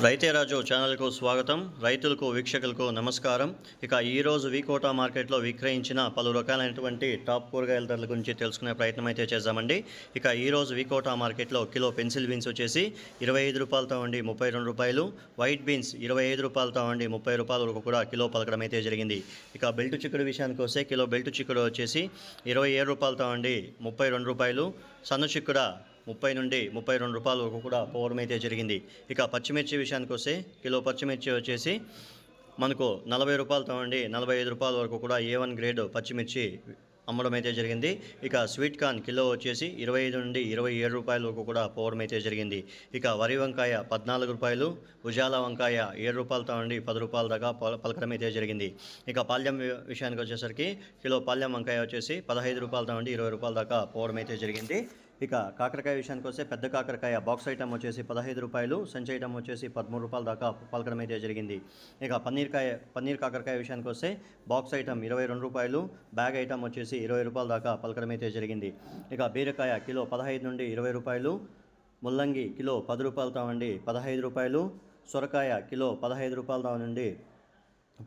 రైతే రాజు ఛానల్కు స్వాగతం. రైతులకు వీక్షకులకు నమస్కారం. ఇక ఈరోజు వీకోటా మార్కెట్లో విక్రయించిన పలు రకాలైనటువంటి టాప్ కూరగాయల ధరల గురించి తెలుసుకునే ప్రయత్నం అయితే చేద్దామండి. ఇక ఈరోజు వీకోటా మార్కెట్లో కిలో పెన్సిల్ బీన్స్ వచ్చేసి ఇరవై ఐదు రూపాయలతో ఉండి ముప్పై రెండు రూపాయలు. వైట్ బీన్స్ ఇరవై ఐదు రూపాయలతో ఉండి ముప్పై రూపాయల వరకు కూడా కిలో పలకడం అయితే జరిగింది. ఇక బెల్ట్ చిక్కుడు విషయానికి వస్తే కిలో బెల్ట్ చిక్కుడు వచ్చేసి ఇరవై ఏడు రూపాయలతో ఉండి ముప్పై రెండు రూపాయలు. సన్న చిక్కుడ ముప్పై నుండి ముప్పై రెండు రూపాయల వరకు కూడా పోవడం అయితే జరిగింది. ఇక పచ్చిమిర్చి విషయానికి వస్తే కిలో పచ్చిమిర్చి వచ్చేసి మనకు నలభై రూపాయలతో ఉండి నలభై ఐదు రూపాయల వరకు కూడా ఏ వన్ గ్రేడ్ పచ్చిమిర్చి అమ్మడం అయితే జరిగింది. ఇక స్వీట్ కార్న్ కిలో వచ్చేసి ఇరవై ఐదు నుండి ఇరవై ఏడు రూపాయల వరకు కూడా పోవడం అయితే జరిగింది. ఇక వరి వంకాయ పద్నాలుగు రూపాయలు ఉజాల వంకాయ ఏడు రూపాయలతో ఉండి పది రూపాయల దాకా పల- పలకడం అయితే జరిగింది. ఇక పాల్యం విషయానికి వచ్చేసరికి కిలో పాల్యం వంకాయ వచ్చేసి పదహైదు రూపాయలతో ఉండి ఇరవై రూపాయల దాకా పోవడం అయితే జరిగింది. ఇక కాకరకాయ విషయానికి వస్తే పెద్ద కాకరకాయ బాక్స్ ఐటమ్ వచ్చేసి పదహైదు రూపాయలు సంచి ఐటమ్ వచ్చేసి పదమూడు రూపాయల దాకా పలకడం అయితే జరిగింది. ఇక పన్నీర్ కాయ పన్నీర్ కాకరకాయ విషయానికి వస్తే బాక్స్ ఐటమ్ ఇరవై రెండు రూపాయలు బ్యాగ్ ఐటమ్ వచ్చేసి ఇరవై రూపాయల దాకా పలకడం అయితే జరిగింది. ఇక బీరకాయ కిలో పదహైదు నుండి ఇరవై రూపాయలు ముల్లంగి కిలో పది రూపాయలతో ఉండి పదహైదు రూపాయలు సొరకాయ కిలో పదహైదు రూపాయలతో నుండి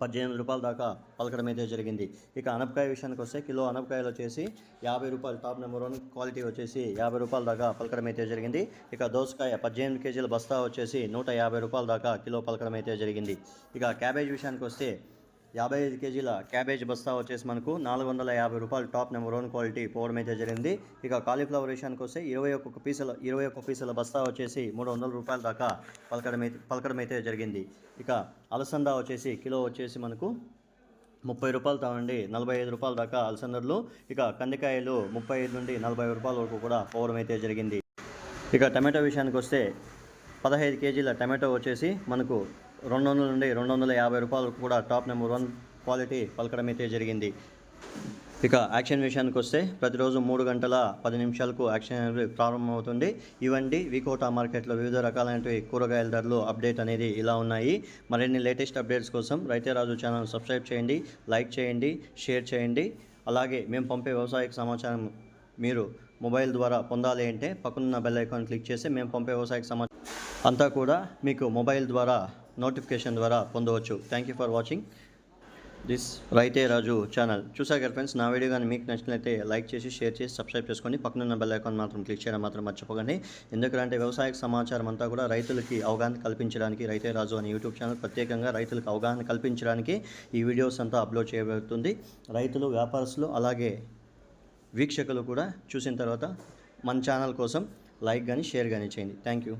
పద్దెనిమిది రూపాయల దాకా పలకడం అయితే జరిగింది. ఇక అనపకాయ విషయానికి వస్తే కిలో అనపకాయలు వచ్చేసి యాభై రూపాయలు టాప్ నెంబర్ వన్ క్వాలిటీ వచ్చేసి యాభై రూపాయల దాకా పలకడం అయితే జరిగింది. ఇక దోసకాయ పద్దెనిమిది కేజీల బస్తా వచ్చేసి నూట యాభై రూపాయల దాకా కిలో పలకడం అయితే జరిగింది. ఇక క్యాబేజ్ విషయానికి వస్తే యాభై ఐదు కేజీల క్యాబేజ్ బస్తా వచ్చేసి మనకు నాలుగు వందల యాభై రూపాయలు టాప్ నెంబర్ వన్ క్వాలిటీ పోవడం అయితే జరిగింది. ఇక కాలీఫ్లవర్ విషయానికి వస్తే ఇరవై ఒక్క పీసుల ఇరవై ఒక్క పీసుల బస్తా వచ్చేసి మూడు వందల రూపాయల దాకా పలకడం అయితే పలకడం అయితే జరిగింది. ఇక అలసంద వచ్చేసి కిలో వచ్చేసి మనకు ముప్పై రూపాయలు తావండి నలభై ఐదు రూపాయల దాకా అలసందర్లు ఇక కందికాయలు ముప్పై ఐదు నుండి నలభై రూపాయల వరకు కూడా పోవడం అయితే జరిగింది. ఇక టమాటో విషయానికి వస్తే పదహైదు కేజీల టమాటో వచ్చేసి మనకు రెండు వందల నుండి రెండు వందల యాభై రూపాయలకు కూడా టాప్ నెంబర్ వన్ క్వాలిటీ పలకడం అయితే జరిగింది. ఇక యాక్షన్ విషయానికి వస్తే ప్రతిరోజు మూడు గంటల పది నిమిషాలకు యాక్షన్ ప్రారంభమవుతుంది. ఇవండి వికోటా మార్కెట్లో వివిధ రకాలైనటువంటి కూరగాయల ధరలు అప్డేట్ అనేది ఇలా ఉన్నాయి. మరిన్ని లేటెస్ట్ అప్డేట్స్ కోసం రైతే రాజు ఛానల్ సబ్స్క్రైబ్ చేయండి లైక్ చేయండి షేర్ చేయండి. అలాగే మేము పంపే వ్యవసాయ సమాచారం మీరు మొబైల్ ద్వారా పొందాలి అంటే పక్కనున్న బెల్ ఐకాన్ క్లిక్ చేసి మేము పంపే వ్యవసాయ సమాచారం అంతా కూడా మీకు మొబైల్ ద్వారా నోటిఫికేషన్ ద్వారా పొందవచ్చు. Thank you for watching this Raithe Raju channel చూసారు కదా ఫ్రెండ్స్ నా వీడియో కానీ మీకు నచ్చినట్లయితే లైక్ చేసి షేర్ చేసి సబ్స్క్రైబ్ చేసుకోండి పక్కనున్న బెల్ ఐకాన్ మాత్రం క్లిక్ చేయడం మాత్రం మర్చిపోకండి. ఎందుకంటే వ్యవసాయ సమాచారం అంతా కూడా రైతులకి అవగాహన కల్పించడానికి రైతే రాజు అనే యూట్యూబ్ ఛానల్ ప్రత్యేకంగా రైతులకు అవగాహన కల్పించడానికి ఈ వీడియోస్ అంతా అప్లోడ్ చేయబడుతుంది. రైతులు వ్యాపారస్తులు అలాగే వీక్షకులు కూడా చూసిన తర్వాత మన ఛానల్ కోసం లైక్ కానీ షేర్ కానీ చేయండి. థ్యాంక్ యూ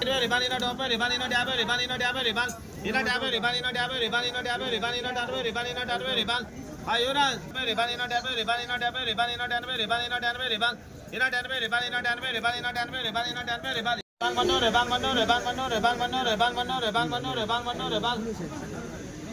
রেবান ইনো ডপ রেবান ইনো ড্যাব রেবান ইনো ড্যাব রেবান ইনো ড্যাব রেবান ইনো ড্যাব রেবান ইনো ড্যাব রেবান ইনো ড্যাব রেবান ইনো ড্যাব রেবান আয়োরা রেবান ইনো ড্যাব রেবান ইনো ড্যাব রেবান ইনো ড্যাব রেবান ইনো ড্যাব রেবান ইনো ড্যাব রেবান ইনো ড্যাব রেবান ইনো ড্যাব রেবান ইনো ড্যাব রেবান রেবান মনো রেবান মনো রেবান মনো রেবান মনো রেবান মনো রেবান মনো রেবান মনো রেবান মনো রেবান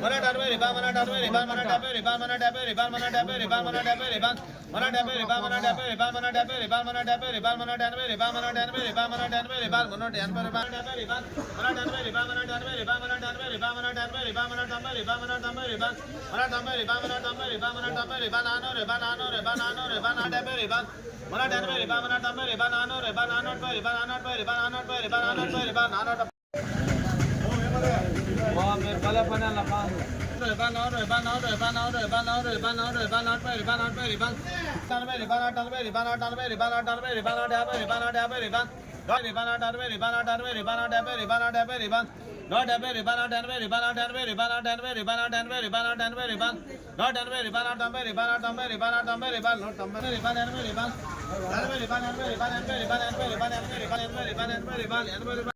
मना डाबे रिबान मना डाबे रिबान मना डाबे रिबान मना डाबे रिबान मना डाबे रिबान मना डाबे रिबान मना डाबे रिबान मना डाबे रिबान मना डाबे रिबान मना डाबे रिबान मना डाबे रिबान मना डाबे रिबान मना डाबे रिबान मना डाबे रिबान डाबे रिबान मना डाबे रिबान मना डाबे रिबान मना डाबे रिबान मना डाबे रिबान मना डाबे रिबान मना डाबे रिबान मना डाबे रिबान मना डाबे रिबान मना डाबे रिबान आनो रिबान आनो रिबान आनो रिबान डाबे रिबान मना डाबे रिबान मना डाबे रिबान आनो रिबान आनो रिबान आनो रिबान आनो रिबान आनो रिबान आनो रिबान आनो रिबान आनो Rồi ban nó rồi ban nó rồi ban nó rồi ban nó rồi ban nó rồi ban nó rồi ban nó rồi ban. Tan về ban tan về ban tan về ban tan về ban đá về ban đá về ban. Rồi ban tan về ban tan về ban đá về ban đá về ban. Not a very banana and very banana and very banana and very banana and very banana and very ban. Very banana and very banana and very banana and very ban. Very banana and very ban. Very banana and very banana and very banana banana banana banana banana